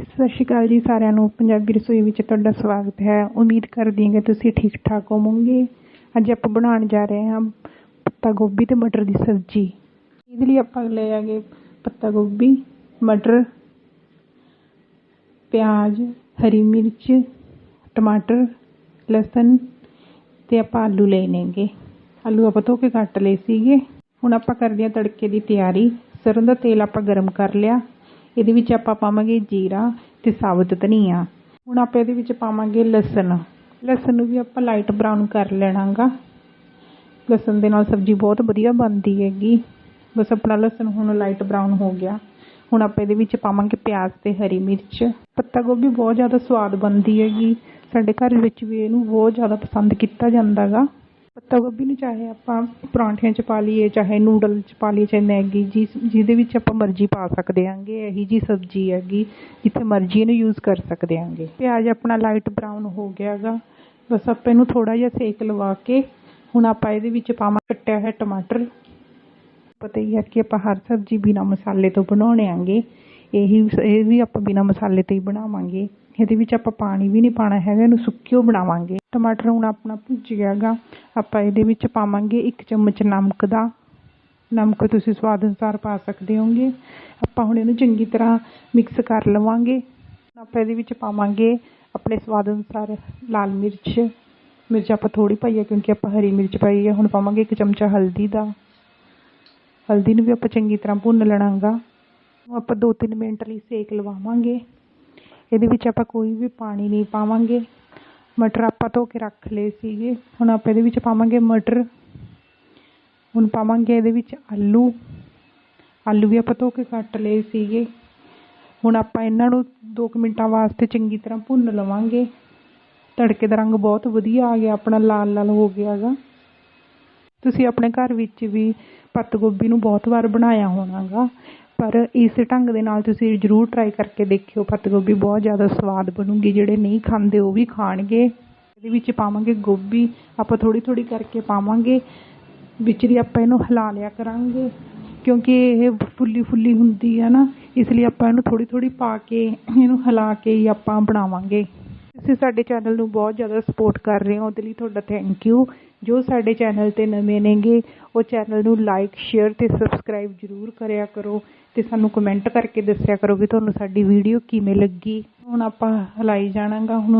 ਸਤਿ ਸ਼੍ਰੀ ਅਕਾਲ ਜੀ ਸਾਰਿਆਂ ਨੂੰ। ਪੰਜਾਬੀ ਰਸੋਈ ਵਿੱਚ ਤੁਹਾਡਾ ਸਵਾਗਤ ਹੈ। ਉਮੀਦ ਕਰਦੀ ਹਾਂ ਕਿ ਤੁਸੀਂ ਠੀਕ ਠਾਕ ਹੋਵੋਗੇ। ਅੱਜ ਆਪਾਂ ਬਣਾਉਣ ਜਾ ਰਹੇ ਹਾਂ ਪੱਤਾ ਗੋਭੀ ਤੇ ਮਟਰ ਦੀ ਸਬਜ਼ੀ। ਇਹਦੇ ਲਈ ਆਪਾਂ ਲੈ ਆਗੇ ਪੱਤਾ ਗੋਭੀ, ਮਟਰ, ਪਿਆਜ਼, ਹਰੀ ਮਿਰਚ, ਟਮਾਟਰ, ਲਸਣ ਤੇ ਆਪਾਂ ਆਲੂ ਲੈ ਨੇਗੇ। ਆਲੂ ਆਪਾਂ ਧੋ ਕੇ ਕੱਟ ਲਏ ਸੀਗੇ। ਹੁਣ ਆਪਾਂ ਕਰਦੇ ਹਾਂ ਤੜਕੇ ਦੀ ਤਿਆਰੀ। ਸਰੋਂ ਦਾ ਤੇਲ ਆਪਾਂ ਗਰਮ ਕਰ ਲਿਆ। ਇਹਦੇ ਵਿੱਚ ਆਪਾਂ ਪਾਵਾਂਗੇ ਜੀਰਾ ਤੇ ਸਾਬਤ ਧਨੀਆ। ਹੁਣ ਆਪਾਂ ਇਹਦੇ ਵਿੱਚ ਪਾਵਾਂਗੇ ਲਸਣ। ਲਸਣ ਨੂੰ ਵੀ ਆਪਾਂ ਲਾਈਟ ਬਰਾਊਨ ਕਰ ਲੈਣਾਗਾ। ਲਸਣ ਦੇ ਨਾਲ ਸਬਜ਼ੀ ਬਹੁਤ ਵਧੀਆ ਬਣਦੀ ਹੈਗੀ। ਬਸ ਆਪਣਾ ਲਸਣ ਹੁਣ ਲਾਈਟ ਬਰਾਊਨ ਹੋ ਗਿਆ। ਹੁਣ ਆਪਾਂ ਇਹਦੇ ਵਿੱਚ ਪਾਵਾਂਗੇ ਪਿਆਜ਼ ਤੇ ਹਰੀ ਮਿਰਚ। ਪੱਤਾ ਗੋਭੀ ਬਹੁਤ ਜ਼ਿਆਦਾ ਸਵਾਦ ਬਣਦੀ ਹੈਗੀ। ਸਾਡੇ ਘਰ ਵਿੱਚ ਵੀ ਇਹਨੂੰ ਬਹੁਤ ਜ਼ਿਆਦਾ ਪਸੰਦ ਕੀਤਾ ਜਾਂਦਾ ਗਾ ਪੱਤਾ ਗੋਭੀ ਨੂੰ ਚਾਹੇ ਆਪਾਂ ਪਰੌਂਠਿਆਂ 'ਚ ਪਾ ਲਈਏ, ਚਾਹੇ ਨੂਡਲ 'ਚ ਪਾ ਲਈਏ, ਚਾਹੇ ਮੈਗੀ, ਜਿਸ, ਜਿਹਦੇ ਵਿੱਚ ਆਪਾਂ ਮਰਜ਼ੀ ਪਾ ਸਕਦੇ ਆਂਗੇ ਇਹੀ ਜੀ ਸਬਜ਼ੀ ਹੈਗੀ ਜਿੱਥੇ ਮਰਜ਼ੀ ਇਹਨੂੰ ਯੂਜ਼ ਕਰ ਸਕਦੇ ਆਂਗੇ ਪਿਆਜ਼ ਆਪਣਾ ਲਾਈਟ ਬਰਾਊਨ ਹੋ ਗਿਆ ਗਾ। ਬਸ ਆਪਾਂ ਇਹਨੂੰ ਥੋੜਾ ਜਿਹਾ ਸੇਕ ਲਵਾ ਕੇ ਹੁਣ ਆਪਾਂ ਇਹਦੇ ਵਿੱਚ ਪਾਵਾਂ ਕੱਟਿਆ ਹੋਇਆ ਟਮਾਟਰ। ਪਤਾ ਹੀ ਹੈ ਕਿ ਆਪਾਂ ਹਰ ਸਬਜ਼ੀ ਬਿਨਾ ਮਸਾਲੇ ਤੋਂ ਬਣਾਉਣੇ ਆਂਗੇ। ਇਹੀ ਇਹ ਵੀ ਆਪਾਂ ਬਿਨਾਂ ਮਸਾਲੇ ਤੋਂ ਹੀ ਬਣਾਵਾਂਗੇ। ਇਹਦੇ ਵਿੱਚ ਆਪਾਂ ਪਾਣੀ ਵੀ ਨਹੀਂ ਪਾਣਾ ਹੈਗਾ, ਇਹਨੂੰ ਸੁੱਕਿਓ ਬਣਾਵਾਂਗੇ। ਟਮਾਟਰ ਹੁਣ ਆਪਣਾ ਭੁੱਜ ਗਿਆ ਗਾ ਆਪਾਂ ਇਹਦੇ ਵਿੱਚ ਪਾਵਾਂਗੇ ਇੱਕ ਚਮਚ ਨਮਕ ਦਾ। ਨਮਕ ਤੁਸੀਂ ਸਵਾਦ ਅਨੁਸਾਰ ਪਾ ਸਕਦੇ ਹੋਗੇ। ਆਪਾਂ ਹੁਣ ਇਹਨੂੰ ਚੰਗੀ ਤਰ੍ਹਾਂ ਮਿਕਸ ਕਰ ਲਵਾਂਗੇ। ਆਪਾਂ ਇਹਦੇ ਵਿੱਚ ਪਾਵਾਂਗੇ ਆਪਣੇ ਸਵਾਦ ਅਨੁਸਾਰ ਲਾਲ ਮਿਰਚ। ਮਿਰਚ ਆਪਾਂ ਥੋੜੀ ਪਾਈ ਹੈ ਕਿਉਂਕਿ ਆਪਾਂ ਹਰੀ ਮਿਰਚ ਪਾਈ ਹੈ। ਹੁਣ ਪਾਵਾਂਗੇ ਇੱਕ ਚਮਚਾ ਹਲਦੀ ਦਾ। ਹਲਦੀ ਨੂੰ ਵੀ ਆਪਾਂ ਚੰਗੀ ਤਰ੍ਹਾਂ ਭੁੰਨ ਲੈਣਾਗਾ। ਆਪਾਂ 2-3 ਮਿੰਟ ਲਈ ਸੇਕ ਲਵਾਵਾਂਗੇ। ਇਹਦੇ ਵਿੱਚ ਆਪਾਂ ਕੋਈ ਵੀ ਪਾਣੀ ਨਹੀਂ ਪਾਵਾਂਗੇ। ਮਟਰ ਆਪਾਂ ਧੋ ਕੇ ਰੱਖ ਲਏ ਸੀਗੇ। ਹੁਣ ਆਪਾਂ ਇਹਦੇ ਵਿੱਚ ਪਾਵਾਂਗੇ ਮਟਰ। ਹੁਣ ਪਾਵਾਂਗੇ ਇਹਦੇ ਵਿੱਚ ਆਲੂ। ਆਲੂ ਵੀ ਆਪਾਂ ਧੋ ਕੇ ਕੱਟ ਲਏ ਸੀਗੇ। ਹੁਣ ਆਪਾਂ ਇਹਨਾਂ ਨੂੰ 2 ਮਿੰਟਾਂ ਵਾਸਤੇ ਚੰਗੀ ਤਰ੍ਹਾਂ ਭੁੰਨ ਲਵਾਂਗੇ। ਤੜਕੇ ਦਾ ਰੰਗ ਬਹੁਤ ਵਧੀਆ ਆ ਗਿਆ, ਆਪਣਾ ਲਾਲ ਲਾਲ ਹੋ ਗਿਆ ਗਾ ਤੁਸੀਂ ਆਪਣੇ ਘਰ ਵਿੱਚ ਵੀ ਪੱਤ ਗੋਭੀ ਨੂੰ ਬਹੁਤ ਵਾਰ ਬਣਾਇਆ ਹੋਣਾਗਾ ਪਰ ਇਸ ਢੰਗ ਦੇ ਨਾਲ ਤੁਸੀਂ ਜ਼ਰੂਰ ਟਰਾਈ ਕਰਕੇ ਦੇਖਿਓ ਪੱਤ ਗੋਭੀ ਬਹੁਤ ਜ਼ਿਆਦਾ ਸਵਾਦ ਬਣੂਗੀ, ਜਿਹੜੇ ਨਹੀਂ ਖਾਂਦੇ ਉਹ ਵੀ ਖਾਣਗੇ। ਇਹਦੇ ਵਿੱਚ ਪਾਵਾਂਗੇ ਗੋਭੀ, ਆਪਾਂ ਥੋੜ੍ਹੀ ਥੋੜ੍ਹੀ ਕਰਕੇ ਪਾਵਾਂਗੇ, ਵਿੱਚ ਦੀ ਆਪਾਂ ਇਹਨੂੰ ਹਿਲਾ ਲਿਆ ਕਰਾਂਗੇ, ਕਿਉਂਕਿ ਇਹ ਫੁੱਲੀ ਫੁੱਲੀ ਹੁੰਦੀ ਹੈ ਨਾ, ਇਸ ਲਈ ਆਪਾਂ ਇਹਨੂੰ ਥੋੜ੍ਹੀ ਥੋੜ੍ਹੀ ਪਾ ਕੇ ਇਹਨੂੰ ਹਿਲਾ ਕੇ ਹੀ ਆਪਾਂ ਬਣਾਵਾਂਗੇ। ਤੁਸੀਂ ਸਾਡੇ ਚੈਨਲ ਨੂੰ ਬਹੁਤ ਜ਼ਿਆਦਾ ਸਪੋਰਟ ਕਰ ਰਹੇ ਹੋ, ਉਹਦੇ ਲਈ ਤੁਹਾਡਾ ਥੈਂਕ ਯੂ ਜੋ ਸਾਡੇ ਚੈਨਲ ਤੇ ਨਵੇਂ ਨੇਗੇ, ਉਹ ਚੈਨਲ ਨੂੰ ਲਾਈਕ ਸ਼ੇਅਰ ਤੇ ਸਬਸਕ੍ਰਾਈਬ ਜ਼ਰੂਰ ਕਰਿਆ ਕਰੋ। ਤੇ ਸਾਨੂੰ ਕਮੈਂਟ ਕਰਕੇ ਦੱਸਿਆ ਕਰੋ ਵੀ ਤੁਹਾਨੂੰ ਸਾਡੀ ਵੀਡੀਓ ਕਿਵੇਂ ਲੱਗੀ। ਹੁਣ ਆਪਾਂ ਹਲਾਈ ਜਾਣਾਗਾ, ਹੁਣ